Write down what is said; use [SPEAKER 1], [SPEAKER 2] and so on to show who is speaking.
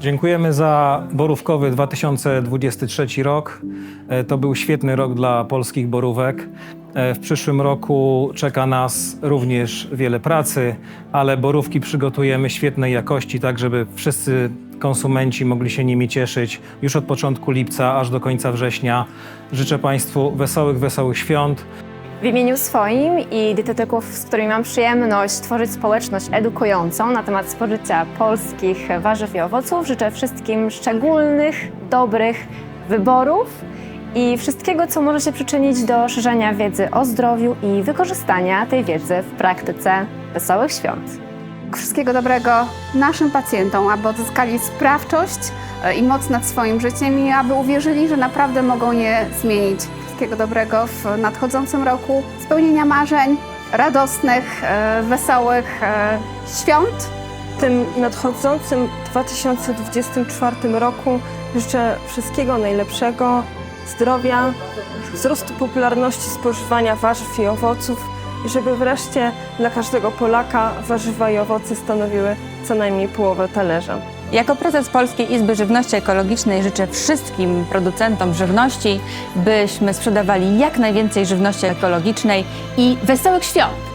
[SPEAKER 1] Dziękujemy za borówkowy 2023 rok. E, To był świetny rok dla polskich borówek. E, W przyszłym roku czeka nas również wiele pracy, ale borówki przygotujemy świetnej jakości, tak żeby wszyscy konsumenci mogli się nimi cieszyć już od początku lipca aż do końca września. Życzę Państwu wesołych, wesołych świąt.
[SPEAKER 2] W imieniu swoim i dietetyków, z którymi mam przyjemność tworzyć społeczność edukującą na temat spożycia polskich warzyw i owoców, życzę wszystkim szczególnych, dobrych wyborów i wszystkiego, co może się przyczynić do szerzenia wiedzy o zdrowiu i wykorzystania tej wiedzy w praktyce. Wesołych świąt!
[SPEAKER 3] Wszystkiego dobrego naszym pacjentom, aby odzyskali sprawczość e, i moc nad swoim życiem i aby uwierzyli, że naprawdę mogą je zmienić. Wszystkiego dobrego w nadchodzącym roku, spełnienia marzeń, radosnych, e, wesołych e, świąt.
[SPEAKER 4] W tym nadchodzącym 2024 roku życzę wszystkiego najlepszego, zdrowia, wzrostu popularności spożywania warzyw i owoców i żeby wreszcie dla każdego Polaka warzywa i owoce stanowiły co najmniej połowę talerza.
[SPEAKER 5] Jako prezes Polskiej Izby Żywności Ekologicznej życzę wszystkim producentom żywności, byśmy sprzedawali jak najwięcej żywności ekologicznej i wesołych świąt!